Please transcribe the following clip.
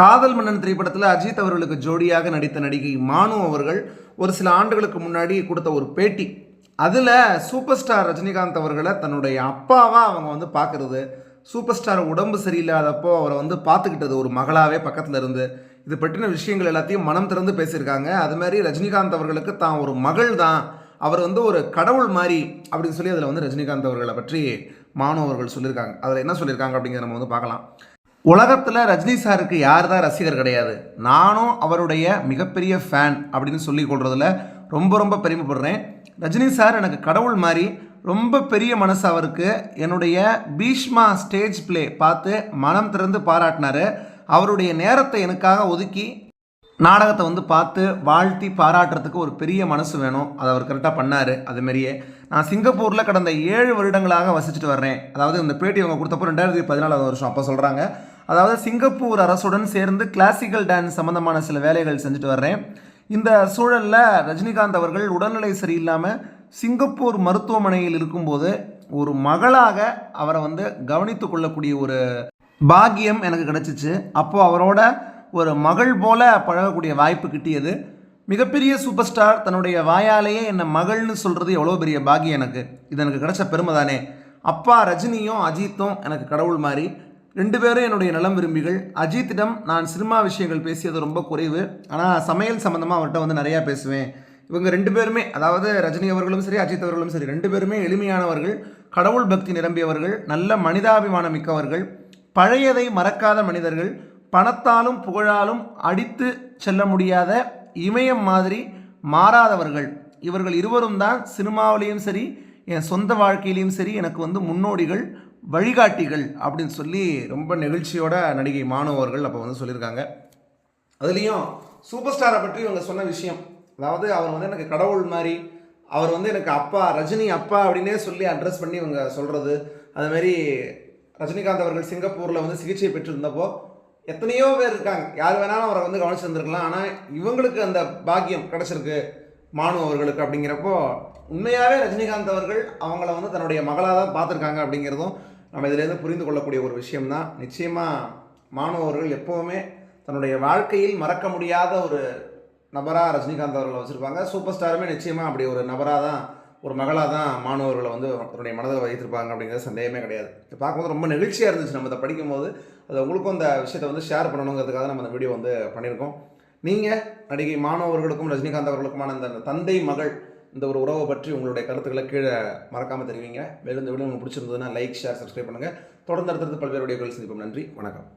காதல் மன்னன் திரைப்படத்தில் அஜித் அவர்களுக்கு ஜோடியாக நடித்த நடிகை மானு அவர்கள் ஒரு சில ஆண்டுகளுக்கு முன்னாடி கொடுத்த ஒரு பேட்டி. அதில் சூப்பர் ஸ்டார் ரஜினிகாந்த் அவர்களை தன்னுடைய அப்பாவாக அவங்க வந்து பார்க்குறது சூப்பர் ஸ்டார் உடம்பு சரியில்லாதப்போ அவரை வந்து பார்த்துக்கிட்டது ஒரு மகளாகவே பக்கத்தில் இருந்து. இது பற்றின விஷயங்கள் எல்லாத்தையும் மனம் திறந்து பேசியிருக்காங்க. அது மாதிரி ரஜினிகாந்த் அவர்களுக்கு தான் ஒரு மகள் தான். அவர் வந்து ஒரு கடவுள் மாதிரி அப்படின்னு சொல்லி அதில் வந்து ரஜினிகாந்த் அவர்களை பற்றி மாணவர்கள் சொல்லியிருக்காங்க. அதில் என்ன சொல்லியிருக்காங்க அப்படிங்கிறத நம்ம வந்து பார்க்கலாம். உலகத்தில் ரஜினி சாருக்கு யார் தான் ரசிகர் கிடையாது. நானும் அவருடைய மிகப்பெரிய ஃபேன் அப்படின்னு சொல்லி கொள்றதுல ரொம்ப ரொம்ப பெருமைப்படுறேன். ரஜினி சார் எனக்கு கடவுள் மாதிரி ரொம்ப பெரிய மனசு அவருக்கு. என்னுடைய பீஷ்மா ஸ்டேஜ் ப்ளே பார்த்து மனம் திறந்து பாராட்டினார். அவருடைய நேரத்தை எனக்காக ஒதுக்கி நாடகத்தை வந்து பார்த்து வாழ்த்தி பாராட்டுறதுக்கு ஒரு பெரிய மனசு வேணும். அதை அவர் கரெக்டாக பண்ணார். அதுமாரியே நான் சிங்கப்பூரில் கடந்த ஏழு வருடங்களாக வசிச்சுட்டு வர்றேன். அதாவது இந்த பேட்டி அவங்க கொடுத்தப்போ ரெண்டாயிரத்தி பதினாலாவது வருஷம். அப்போ சொல்கிறாங்க அதாவது சிங்கப்பூர் அரசுடன் சேர்ந்து கிளாசிக்கல் டான்ஸ் சம்மந்தமான சில வேலைகள் செஞ்சுட்டு வர்றேன். இந்த சூழலில் ரஜினிகாந்த் அவர்கள் உடல்நிலை சரியில்லாமல் சிங்கப்பூர் மருத்துவமனையில் இருக்கும்போது ஒரு மகளாக அவரை வந்து கவனித்து கொள்ளக்கூடிய ஒரு பாக்கியம் எனக்கு கிடச்சிச்சு. அப்போது அவரோட ஒரு மகள் போல பழகக்கூடிய வாய்ப்பு கிட்டியது. மிகப்பெரிய சூப்பர் ஸ்டார் தன்னுடைய வாயாலேயே என்னை மகள்னு சொல்கிறது எவ்வளோ பெரிய பாக்கியம் எனக்கு. இது எனக்கு கிடச்ச பெருமை தானே அப்பா ரஜினியும் அஜித்தும் எனக்கு கடவுள் மாதிரி ரெண்டு பேரும் என்னுடைய நலம் விரும்பிகள். அஜித்திடம் நான் சினிமா விஷயங்கள் பேசியது ரொம்ப குறைவு. ஆனால் சமையல் சம்மந்தமாக அவர்கிட்ட வந்து நிறையா பேசுவேன். இவங்க ரெண்டு பேருமே அதாவது ரஜினி அவர்களும் சரி அஜித் அவர்களும் சரி ரெண்டு பேருமே எளிமையானவர்கள் கடவுள் பக்தி நிரம்பியவர்கள் நல்ல மனிதாபிமானம் மிக்கவர்கள் பழையதை மறக்காத மனிதர்கள் பணத்தாலும் புகழாலும் அடித்து செல்ல முடியாத இமயம் மாதிரி மாறாதவர்கள். இவர்கள் இருவரும் தான் சினிமாவிலையும் சரி என் சொந்த வாழ்க்கையிலையும் சரி எனக்கு வந்து முன்னோடிகள் வழிகாட்டிகள் அப்படின்னு சொல்லி ரொம்ப நெகிழ்ச்சியோட நடிகை மாணவர்கள் அப்போ வந்து சொல்லியிருக்காங்க. அதுலேயும் சூப்பர் ஸ்டாரை பற்றி இவங்க சொன்ன விஷயம். அதாவது அவர் வந்து எனக்கு கடவுள் மாதிரி அவர் வந்து எனக்கு அப்பா ரஜினி அப்பா அப்படின்னே சொல்லி அட்ரஸ் பண்ணி இவங்க சொல்கிறது அதுமாரி ரஜினிகாந்த் அவர்கள் சிங்கப்பூரில் வந்து சிகிச்சை பெற்றிருந்தப்போ எத்தனையோ பேர் இருக்காங்க. யார் வேணாலும் அவரை வந்து கவனிச்சிருந்துருக்கலாம். ஆனால் இவங்களுக்கு அந்த பாக்கியம் கிடச்சிருக்கு. மானு அவர்களுக்கு அப்படிங்கிறப்போ உண்மையாகவே ரஜினிகாந்த் அவர்கள் அவங்கள வந்து தன்னுடைய மகளாக தான் பார்த்துருக்காங்க அப்படிங்கிறதும் நம்ம இதிலேருந்து புரிந்து கொள்ளக்கூடிய ஒரு விஷயம்தான். நிச்சயமாக மானு அவர்கள் எப்போவுமே தன்னுடைய வாழ்க்கையில் மறக்க முடியாத ஒரு நபராக ரஜினிகாந்த் அவர்களை வச்சுருப்பாங்க. சூப்பர் ஸ்டாருமே நிச்சயமாக அப்படி ஒரு நபராக தான் ஒரு மகளாக தான் மாணவர்களை வந்து தன்னுடைய மனதில் வைத்திருப்பாங்க அப்படிங்கிறது சந்தேகமே கிடையாது. இதை பார்க்கும்போது ரொம்ப நெகிழ்ச்சியாக இருந்துச்சு நம்ம இதை படிக்கும்போது. அது உங்களுக்கும் அந்த விஷயத்தை வந்து ஷேர் பண்ணணுங்கிறதுக்காக நம்ம அந்த வீடியோ வந்து பண்ணியிருக்கோம். நீங்கள் நடிகை மாணவர்களுக்கும் ரஜினிகாந்த் அவர்களுக்குமான இந்த தந்தை மகள் இந்த ஒரு உறவை பற்றி உங்களுடைய கருத்துக்களை கீழே மறக்காமல் தெரிவிங்க. மேலும் இந்த வீடியோ உங்களுக்கு பிடிச்சிருந்ததுன்னா லைக் ஷேர் சப்ஸ்கிரைப் பண்ணுங்கள் தொடர்ந்து அடுத்தடுத்து பல்வேறு வீடியோக்கள் சந்திப்போம். நன்றி. வணக்கம்.